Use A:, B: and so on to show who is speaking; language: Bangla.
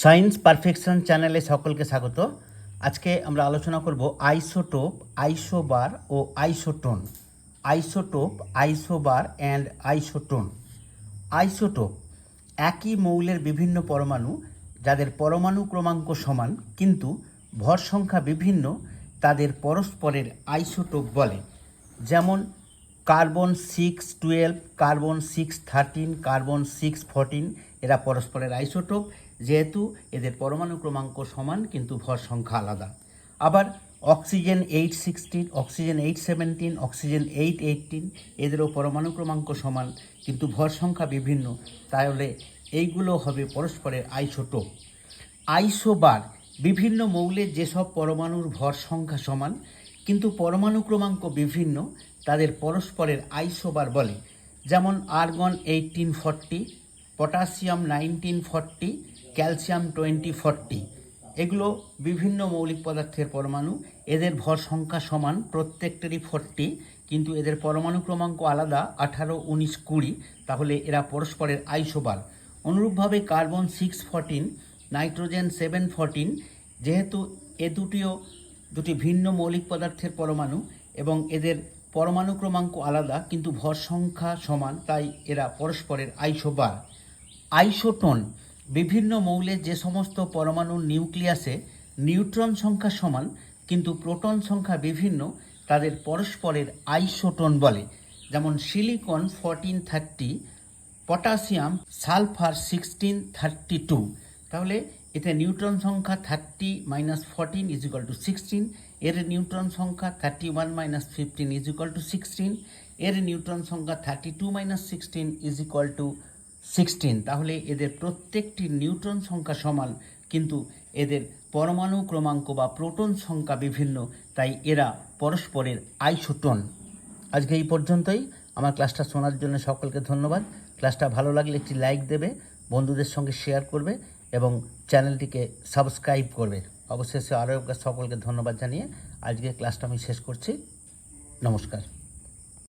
A: সায়েন্স পারফেকশন চ্যানেলে সকলকে স্বাগত। আজকে আমরা আলোচনা করব isotope isobar O isotone isotope isobar and isotone isotope একই মৌলের বিভিন্ন পরমাণু, যাদের পরমাণু ক্রমাঙ্ক সমান, কিন্তু ভর সংখ্যা বিভিন্ন, তাদের পরস্পরের আইসোটোপ বলে। যেমন carbon six twelve carbon six thirteen carbon six fourteen এরা পরস্পরের আইসোটোপ, যেহেতু এদের পরমাণু ক্রমাঙ্ক সমান, কিন্তু ভর সংখ্যা আলাদা। আবার oxygen eight sixteen, oxygen eight seventeen, oxygen eight eighteen এদেরও পরমাণু ক্রমাঙ্ক সমান, কিন্তু ভর সংখ্যা বিভিন্ন। তাহলে এইগুলো হবে পরস্পরের আইসোটোপ। আইসোবার বিভিন্ন মৌলের যেসব পরমাণুর ভর সংখ্যা সমান, কিন্তু পরমাণু ক্রমাঙ্ক বিভিন্ন, তাদের পরস্পরের আইসোবার বলে। যেমন argon eighteen forty potassium nineteen forty, calcium twenty forty. এগুলো বিভিন্ন মৌলিক পদার্থের পরমাণু। এদের ভর সংখ্যা সমান প্রত্যেকটারই ফর্টি, কিন্তু এদের পরমাণু ক্রমাঙ্ক আলাদা, আঠারো, উনিশ, কুড়ি। তাহলে এরা পরস্পরের আইসোবার। অনুরূপভাবে carbon six fourteen, nitrogen seven fourteen, যেহেতু এ দুটিও দুটি ভিন্ন মৌলিক পদার্থের পরমাণু এবং এদের পরমাণু ক্রমাঙ্ক আলাদা, কিন্তু ভর সংখ্যা সমান, তাই এরা পরস্পরের আইসোবার। আইসোটোন, বিভিন্ন মৌলের যে সমস্ত পরমাণুর নিউক্লিয়াসে নিউট্রন সংখ্যা সমান, কিন্তু প্রোটন সংখ্যা বিভিন্ন, তাদের পরস্পরের আইসোটোন বলে। যেমন silicon fourteen thirty potassium sulphur sixteen thirty two তাহলে এতে নিউট্রন সংখ্যা thirty minus fourteen is equal to sixteen এর নিউট্রন সংখ্যা thirty one minus fifteen is equal to sixteen এর নিউট্রন সংখ্যা thirty two minus sixteen is equal to sixteen তাহলে এদের প্রত্যেকটি নিউট্রন সংখ্যা সমান, কিন্তু এদের পরমাণু ক্রমাঙ্ক বা প্রোটন সংখ্যা বিভিন্ন, তাই এরা পরস্পরের আইসোটোন। আজকে এই পর্যন্তই। আমার ক্লাসটা শোনার জন্য সকলকে ধন্যবাদ। ক্লাসটা ভালো লাগলে একটি লাইক দেবে, বন্ধুদের সঙ্গে শেয়ার করবে এবং চ্যানেলটিকে সাবস্ক্রাইব করবে। অবশেষে আরও সকলকে ধন্যবাদ জানিয়ে আজকে ক্লাসটা আমি শেষ করছি। নমস্কার।